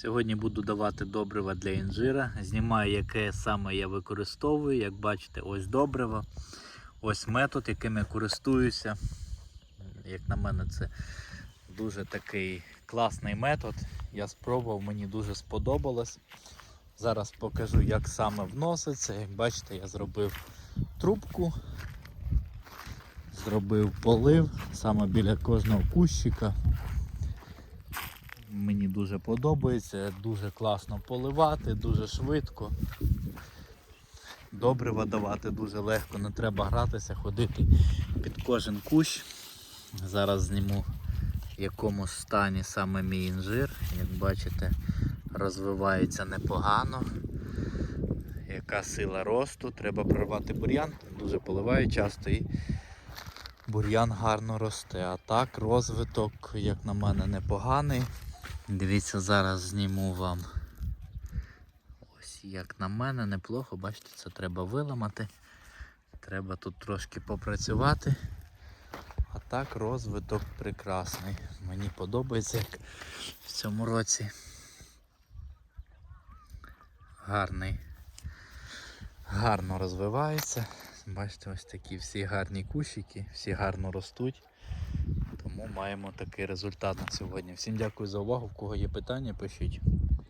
Сьогодні буду давати добрива для інжира. Знімаю, яке саме я використовую. Як бачите, ось добриво. Ось метод, яким я користуюся. Як на мене, це дуже такий класний метод. Я спробував, мені дуже сподобалось. Зараз покажу, як саме вноситься. Як бачите, я зробив трубку, зробив полив саме біля кожного кущика. Дуже подобається, дуже класно поливати, дуже швидко. Добрива давати дуже легко, не треба гратися, ходити під кожен кущ. Зараз зніму в якому стані саме мій інжир. Як бачите, розвивається непогано. Яка сила росту, треба прорвати бур'ян, дуже поливаю часто і бур'ян гарно росте. А так розвиток, як на мене, непоганий. Дивіться, зараз зніму вам. Ось як на мене, неплохо. Бачите, це треба виламати. Треба тут трошки попрацювати. А так розвиток прекрасний. Мені подобається, як в цьому році. Гарний. Гарно розвивається. Бачите, ось такі всі гарні кущики, всі гарно ростуть. Тому маємо такий результат на сьогодні. Всім дякую за увагу. В кого є питання, пишіть.